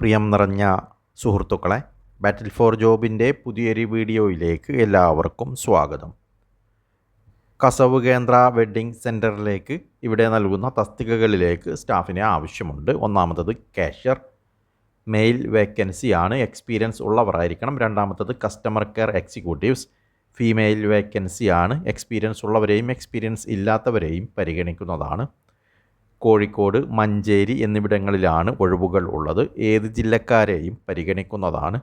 പ്രിയം നിറഞ്ഞ സുഹൃത്തുക്കളെ ബാറ്റിൽ ഫോർ ജോബിന്റെ പുതിയൊരു വീഡിയോയിലേക്ക് എല്ലാവർക്കും സ്വാഗതം. കസവ് കേന്ദ്ര വെഡ്ഡിംഗ് സെന്ററിലേക്ക് ഇവിടെ നൽകുന്ന തസ്തികകളിലേക്ക് സ്റ്റാഫിനെ ആവശ്യമുണ്ട്. ഒന്നാമത്തത് കാഷ്യർ മെയിൽ വേക്കൻസിയാണ് എക്സ്പീരിയൻസ് ഉള്ളവരായിരിക്കണം. രണ്ടാമത്തത് കസ്റ്റമർ കെയർ എക്സിക്യൂട്ടീവ്സ് ഫീമെയിൽ വേക്കൻസിയാണ് എക്സ്പീരിയൻസ് ഉള്ളവരെയും എക്സ്പീരിയൻസ് ഇല്ലാത്തവരെയും പരിഗണിക്കുന്നതാണ്. കോഴിക്കോട് മഞ്ചേരി എന്നിവിടങ്ങളിലാണ് ഒഴിവുകൾ ഉള്ളത്. ഏത് ജില്ലക്കാരെയും പരിഗണിക്കുന്നതാണ്.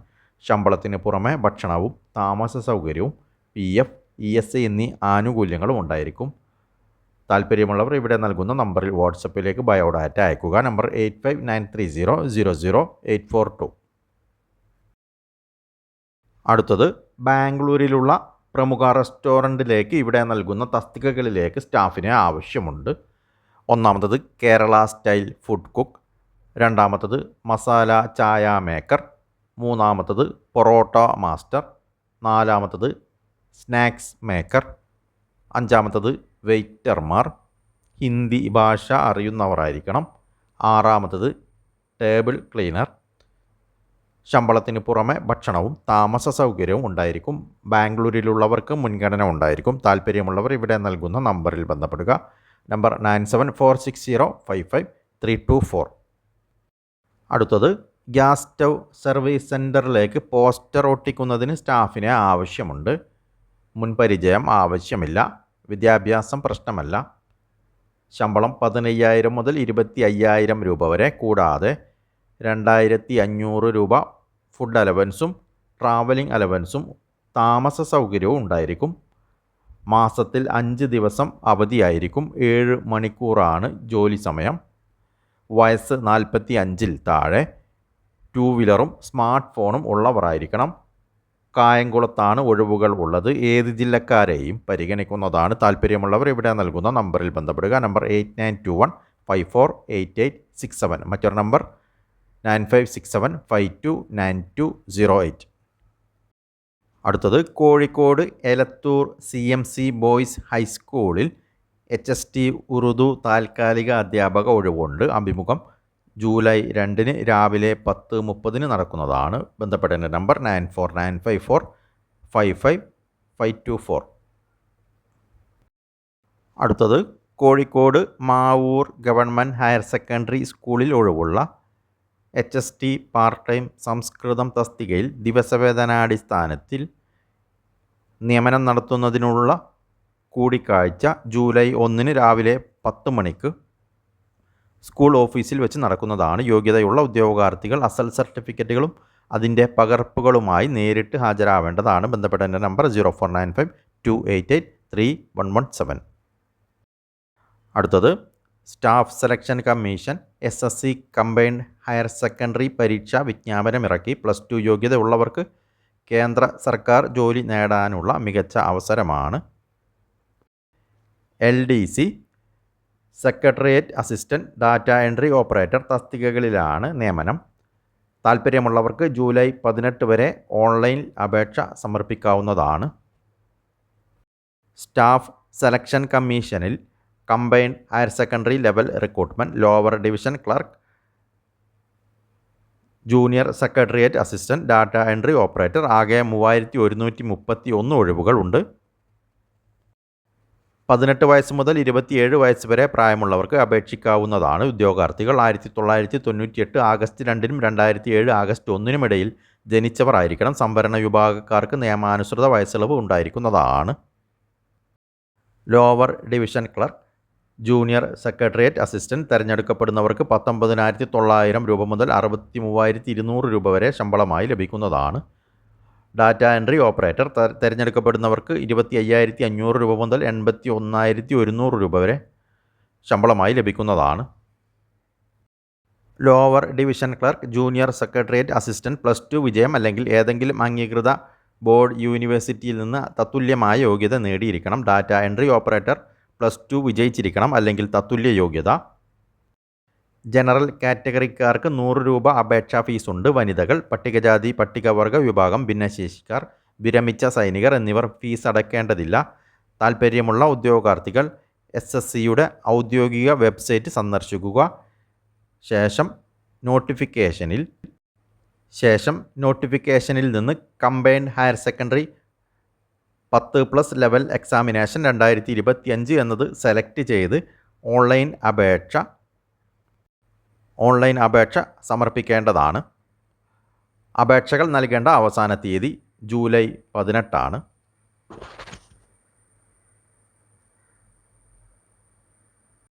ശമ്പളത്തിന് പുറമെ ഭക്ഷണവും താമസ സൗകര്യവും പി എഫ് ഇ എസ് എന്നീ ആനുകൂല്യങ്ങളും ഉണ്ടായിരിക്കും. താല്പര്യമുള്ളവർ ഇവിടെ നൽകുന്ന നമ്പറിൽ വാട്സപ്പിലേക്ക് ബയോഡാറ്റ അയക്കുക. Number eight five nine three zero zero zero eight four two. അടുത്തത് ബാംഗ്ലൂരിലുള്ള പ്രമുഖ റെസ്റ്റോറന്റിലേക്ക് ഇവിടെ നൽകുന്ന തസ്തികകളിലേക്ക് സ്റ്റാഫിനെ ആവശ്യമുണ്ട്. ഒന്നാമത്തത് കേരള സ്റ്റൈൽ ഫുഡ് കുക്ക് രണ്ടാമത്തത് മസാല ചായ മേക്കർ മൂന്നാമത്തത് പൊറോട്ട മാസ്റ്റർ നാലാമത്തത് സ്നാക്സ് മേക്കർ അഞ്ചാമത്തത് വെയ്റ്റർമാർ ഹിന്ദി ഭാഷ അറിയുന്നവരായിരിക്കണം ആറാമത്തത് ടേബിൾ ക്ലീനർ ശമ്പളത്തിന് പുറമെ ഭക്ഷണവും താമസ സൗകര്യവും ഉണ്ടായിരിക്കും ബാംഗ്ലൂരിലുള്ളവർക്ക് മുൻഗണന ഉണ്ടായിരിക്കും താല്പര്യമുള്ളവർ ഇവിടെ നൽകുന്ന നമ്പറിൽ ബന്ധപ്പെടുക. Number nine seven four six zero five five three two four. അടുത്തത് ഗ്യാസ് സ്റ്റൗ സർവീസ് സെന്ററിലേക്ക് പോസ്റ്റർ ഒട്ടിക്കുന്നതിന് സ്റ്റാഫിനെ ആവശ്യമുണ്ട്. മുൻപരിചയം ആവശ്യമില്ല. വിദ്യാഭ്യാസം പ്രശ്നമല്ല. ശമ്പളം പതിനയ്യായിരം മുതൽ ഇരുപത്തി അയ്യായിരം രൂപ വരെ കൂടാതെ രണ്ടായിരത്തി അഞ്ഞൂറ് രൂപ ഫുഡ് അലവൻസും ട്രാവലിംഗ് അലവൻസും താമസ സൗകര്യവും ഉണ്ടായിരിക്കും. മാസത്തിൽ അഞ്ച് ദിവസം അവധിയായിരിക്കും. ഏഴ് മണിക്കൂറാണ് ജോലി സമയം. വയസ്സ് നാൽപ്പത്തി അഞ്ചിൽ താഴെ. ടൂ വീലറും സ്മാർട്ട് ഫോണും ഉള്ളവരായിരിക്കണം. കായംകുളത്താണ് ഒഴിവുകൾ ഉള്ളത്. ഏത് ജില്ലക്കാരെയും പരിഗണിക്കുന്നതാണ് താല്പര്യമുള്ളവർ. ഇവിടെ നൽകുന്ന നമ്പറിൽ ബന്ധപ്പെടുക. Number eight nine two one five four eight eight six seven. മറ്റൊരു number nine five six seven five two nine two zero eight. അടുത്തത് Kozhikode Elathur C M C boys ഹൈസ്കൂളിൽ എച്ച് എസ് ടി ഉറുദു താൽക്കാലിക അധ്യാപക ഒഴിവുണ്ട്. അഭിമുഖം July രണ്ടിന് രാവിലെ പത്ത് മുപ്പതിന് നടക്കുന്നതാണ്. ബന്ധപ്പെടേണ്ട number nine four nine five four five five five two four. അടുത്തത് Kozhikode Mavoor government higher secondary സ്കൂളിൽ ഒഴിവുള്ള H S T part time സംസ്കൃതം തസ്തികയിൽ ദിവസവേതനാടിസ്ഥാനത്തിൽ നിയമനം നടത്തുന്നതിനുള്ള കൂടിക്കാഴ്ച ജൂലൈ ഒന്നിന് രാവിലെ പത്ത് മണിക്ക് സ്കൂൾ ഓഫീസിൽ വെച്ച് നടക്കുന്നതാണ്. യോഗ്യതയുള്ള ഉദ്യോഗാർത്ഥികൾ അസൽ സർട്ടിഫിക്കറ്റുകളും അതിന്റെ പകർപ്പുകളുമായി നേരിട്ട് ഹാജരാവേണ്ടതാണ്. ബന്ധപ്പെട്ട എന്റെ number zero four nine five two eight eight three one one seven അടുത്തത് staff selection commission S S C combined higher secondary പരീക്ഷ വിജ്ഞാപനമിറക്കി. പ്ലസ് ടു യോഗ്യത ഉള്ളവർക്ക് കേന്ദ്ര സർക്കാർ ജോലി നേടാനുള്ള മികച്ച അവസരമാണ് L D C. Secretariat assistant data entry operator തസ്തികകളിലാണ് നിയമനം. താൽപ്പര്യമുള്ളവർക്ക് ജൂലൈ പതിനെട്ട് വരെ ഓൺലൈൻ അപേക്ഷ സമർപ്പിക്കാവുന്നതാണ്. സ്റ്റാഫ് സെലക്ഷൻ കമ്മീഷനിൽ combined higher secondary level recruitment lower division clerk junior secretariat assistant data entry operator ആകെ മൂവായിരത്തി ഒരുന്നൂറ്റി മുപ്പത്തി ഒന്ന് ഒഴിവുകളുണ്ട്. പതിനെട്ട് വയസ്സ് മുതൽ ഇരുപത്തിയേഴ് വയസ്സ് വരെ പ്രായമുള്ളവർക്ക് അപേക്ഷിക്കാവുന്നതാണ് ഉദ്യോഗാർത്ഥികൾ. ആയിരത്തി തൊള്ളായിരത്തി തൊണ്ണൂറ്റിയെട്ട് ആഗസ്റ്റ് രണ്ടിനും രണ്ടായിരത്തി ഏഴ് ആഗസ്റ്റ് ഒന്നിനും ഇടയിൽ ജനിച്ചവർ ആയിരിക്കണം. സംവരണ വിഭാഗക്കാർക്ക് നിയമാനുസൃത വയസ്സിളവ് ഉണ്ടായിരിക്കുന്നതാണ്. Lower division clerk junior secretariat assistant തിരഞ്ഞെടുക്കപ്പെടുന്നവർക്ക് പത്തൊമ്പതിനായിരത്തി തൊള്ളായിരം രൂപ മുതൽ അറുപത്തി മൂവായിരത്തി ഇരുന്നൂറ് രൂപ വരെ ശമ്പളമായി ലഭിക്കുന്നതാണ്. ഡാറ്റ എൻട്രി ഓപ്പറേറ്റർ തിരഞ്ഞെടുക്കപ്പെടുന്നവർക്ക് ഇരുപത്തി അയ്യായിരത്തി അഞ്ഞൂറ് രൂപ മുതൽ എൺപത്തി ഒന്നായിരത്തി ഒരുന്നൂറ് രൂപ വരെ ശമ്പളമായി ലഭിക്കുന്നതാണ്. Lower division clerk junior secretariat assistant plus two വിജയം അല്ലെങ്കിൽ ഏതെങ്കിലും അംഗീകൃത ബോർഡ് യൂണിവേഴ്സിറ്റിയിൽ നിന്ന് തത്തുല്യമായ യോഗ്യത നേടിയിരിക്കണം. Data entry operator plus two വിജയിച്ചിരിക്കണം അല്ലെങ്കിൽ തത്തുല്യ യോഗ്യത. ജനറൽ കാറ്റഗറിക്കാർക്ക് നൂറ് രൂപ അപേക്ഷാ ഫീസുണ്ട്. വനിതകൾ പട്ടികജാതി പട്ടികവർഗ വിഭാഗം ഭിന്നശേഷിക്കാർ വിരമിച്ച സൈനികർ എന്നിവർ ഫീസ് അടയ്ക്കേണ്ടതില്ല താൽപ്പര്യമുള്ള ഉദ്യോഗാർത്ഥികൾ എസ് എസ് സിയുടെ ഔദ്യോഗിക വെബ്സൈറ്റ് സന്ദർശിക്കുക. ശേഷം നോട്ടിഫിക്കേഷനിൽ ശേഷം നോട്ടിഫിക്കേഷനിൽ നിന്ന് കമ്പൈൻഡ് ഹയർ സെക്കൻഡറി പത്ത് പ്ലസ് ലെവൽ എക്സാമിനേഷൻ രണ്ടായിരത്തി ഇരുപത്തിയഞ്ച് എന്നത് സെലക്ട് ചെയ്ത് ഓൺലൈൻ അപേക്ഷ ഓൺലൈൻ അപേക്ഷ സമർപ്പിക്കേണ്ടതാണ്. അപേക്ഷകൾ നൽകേണ്ട അവസാന തീയതി ജൂലൈ പതിനെട്ടാണ്.